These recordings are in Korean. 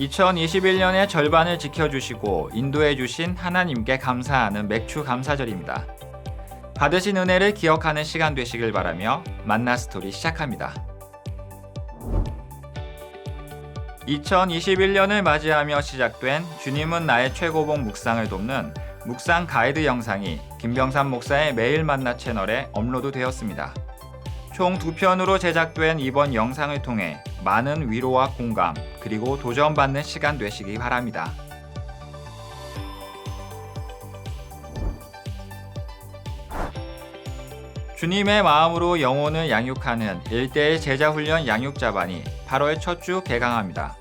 2021년의 절반을 지켜주시고 인도해주신 하나님께 감사하는 맥주 감사절입니다. 받으신 은혜를 기억하는 시간 되시길 바라며 만나 스토리 시작합니다. 2021년을 맞이하며 시작된 주님은 나의 최고봉 묵상을 돕는 묵상 가이드 영상이 김병삼 목사의 매일 만나 채널에 업로드 되었습니다. 총 두 편으로 제작된 이번 영상을 통해 많은 위로와 공감 그리고 도전받는 시간 되시기 바랍니다. 주님의 마음으로 영혼을 양육하는 1대1 제자훈련 양육자반이 8월 첫 주 개강합니다.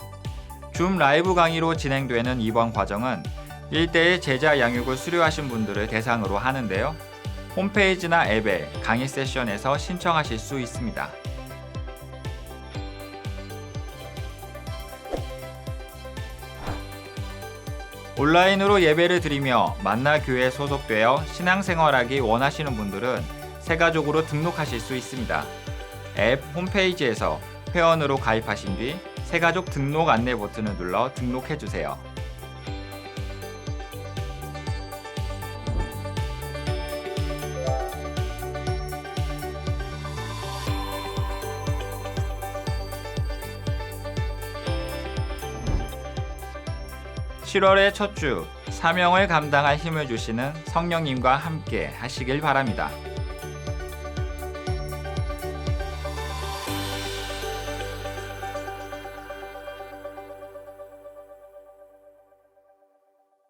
줌 라이브 강의로 진행되는 이번 과정은 1대1 제자 양육을 수료하신 분들을 대상으로 하는데요. 홈페이지나 앱에 강의 세션에서 신청하실 수 있습니다. 온라인으로 예배를 드리며 만나 교회에 소속되어 신앙생활하기 원하시는 분들은 새가족으로 등록하실 수 있습니다. 앱 홈페이지에서 회원으로 가입하신 뒤 새가족 등록 안내 버튼을 눌러 등록해 주세요. (7월의) 첫 주 사명을 감당할 힘을 주시는 성령님과 함께 하시길 바랍니다.